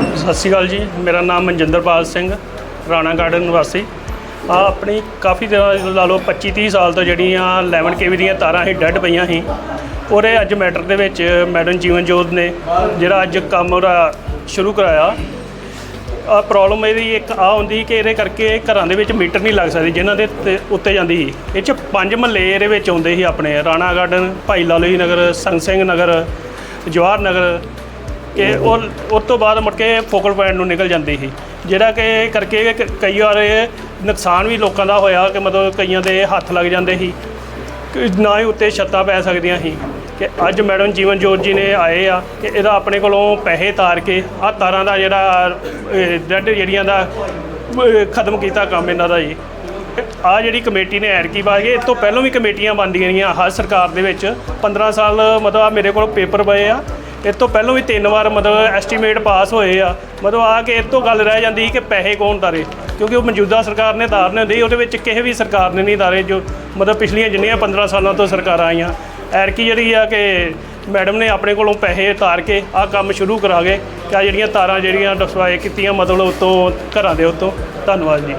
ਸਤਿ ਸ਼੍ਰੀ ਅਕਾਲ ਜੀ, ਮੇਰਾ ਨਾਮ ਮਨਜਿੰਦਰਪਾਲ ਸਿੰਘ, ਰਾਣਾ ਗਾਰਡਨ ਨਿਵਾਸੀ। ਆ ਆਪਣੀ ਕਾਫੀ ਦਿਨਾਂ ਲਾ ਲਓ 25 30 ਸਾਲ ਤੋਂ ਜਿਹੜੀਆਂ 11 ਕੇਵੀ ਦੀਆਂ ਤਾਰਾਂ ਹੀ ਡੈੱਡ ਪਈਆਂ ਸੀ। ਉਹਦੇ ਅੱਜ ਮੈਟਰ ਦੇ ਵਿੱਚ ਮੈਡਮ ਜੀਵਨ ਜੋਤ ਨੇ ਜਿਹੜਾ ਅੱਜ ਕੰਮ ਉਹਦਾ ਸ਼ੁਰੂ ਕਰਾਇਆ। ਆ ਪ੍ਰੋਬਲਮ ਇਹਦੀ ਇੱਕ ਆ ਹੁੰਦੀ ਕਿ ਇਹਦੇ ਕਰਕੇ ਘਰਾਂ ਦੇ ਵਿੱਚ ਮੀਟਰ ਨਹੀਂ ਲੱਗ ਸਕਦੇ ਜਿਨ੍ਹਾਂ ਦੇ ਉੱਤੇ ਜਾਂਦੀ ਸੀ। ਇਹ ਚ ਪੰਜ ਮਹੱਲੇ ਇਹਦੇ ਵਿੱਚ ਆਉਂਦੇ ਸੀ ਆਪਣੇ ਰਾਣਾ ਗਾਰਡਨ, ਭਾਈ ਲਾਲੋ ਜੀ ਨਗਰ, ਸੰਗ ਸਿੰਘ ਨਗਰ, ਜਵਾਹਰ ਨਗਰ ਇਹ ਉਹ ਉਸ ਤੋਂ ਬਾਅਦ ਮੁੜ ਕੇ ਫੋਕਲ ਪੁਆਇੰਟ ਨੂੰ ਨਿਕਲ ਜਾਂਦੀ ਸੀ। ਜਿਹੜਾ ਕਿ ਕਰਕੇ ਕ- ਕਈ ਵਾਰ ਇਹ ਨੁਕਸਾਨ ਵੀ ਲੋਕਾਂ ਦਾ ਹੋਇਆ ਕਿ ਮਤਲਬ ਕਈਆਂ ਦੇ ਹੱਥ ਲੱਗ ਜਾਂਦੇ ਸੀ। ਕਿ ਨਾ ਹੀ ਉੱਤੇ ਛੱਤਾਂ ਪੈ ਸਕਦੀਆਂ ਸੀ। ਕਿ ਅੱਜ ਮੈਡਮ ਜੀਵਨ ਜੋਤ ਜੀ ਨੇ ਆਏ ਆ ਕਿ ਇਹਦਾ ਆਪਣੇ ਕੋਲੋਂ ਪੈਸੇ ਤਾਰ ਕੇ ਆ ਤਾਰਾਂ ਦਾ ਜਿਹੜਾ ਡੈਡ ਜਿਹੜੀਆਂ ਦਾ ਅਹ, ਖਤਮ ਕੀਤਾ ਕੰਮ ਇਹਨਾਂ ਦਾ ਜੀ। ਆ ਜਿਹੜੀ ਕਮੇਟੀ ਨੇ ਐਰਕੀ ਕੇ ਇਸ ਤੋਂ ਪਹਿਲਾਂ ਵੀ ਕਮੇਟੀਆਂ ਬਣਦੀਆਂ ਰਹੀਆਂ ਹਰ ਸਰਕਾਰ ਦੇ ਵਿੱਚ। 15 ਸਾਲ ਮਤਲਬ ਆ ਮੇਰੇ ਕੋਲ ਪੇਪਰ ਪਏ ਆ। ਇਸ ਤੋਂ ਪਹਿਲਾਂ ਵੀ ਤਿੰਨ ਵਾਰ ਮਤਲਬ ਐਸਟੀਮੇਟ ਪਾਸ ਹੋਏ ਆ। ਮਤਲਬ ਆ ਕੇ ਇਸ ਤੋਂ ਗੱਲ ਰਹਿ ਜਾਂਦੀ ਸੀ ਕਿ ਪੈਸੇ ਕੌਣ ਤਾਰੇ? ਕਿਉਂਕਿ ਉਹ ਮੌਜੂਦਾ ਸਰਕਾਰ ਨੇ ਤਾਰਨੇ ਹੁੰਦੇ ਉਹਦੇ ਵਿੱਚ ਕਿਸੇ ਵੀ ਸਰਕਾਰ ਨੇ ਨਹੀਂ ਤਾਰੇ ਜੋ ਮਤਲਬ ਪਿਛਲੀਆਂ ਜਿੰਨੀਆਂ 15 ਸਾਲਾਂ ਤੋਂ ਸਰਕਾਰਾਂ ਆਈਆਂ। ਐਰਕੀ ਜਿਹੜੀ ਆ ਕਿ ਮੈਡਮ ਨੇ ਆਪਣੇ ਕੋਲੋਂ ਪੈਸੇ ਤਾਰ ਕੇ ਆ ਕੰਮ ਸ਼ੁਰੂ ਕਰਾ ਗਏ ਕਿ ਆ ਜਿਹੜੀਆਂ ਤਾਰਾਂ ਜਿਹੜੀਆਂ ਡਸਵਾਏ ਕੀਤੀਆਂ ਮਤਲਬ ਉਤੋਂ ਘਰਾਂ ਦੇ ਉਤੋਂ। ਧੰਨਵਾਦ ਜੀ।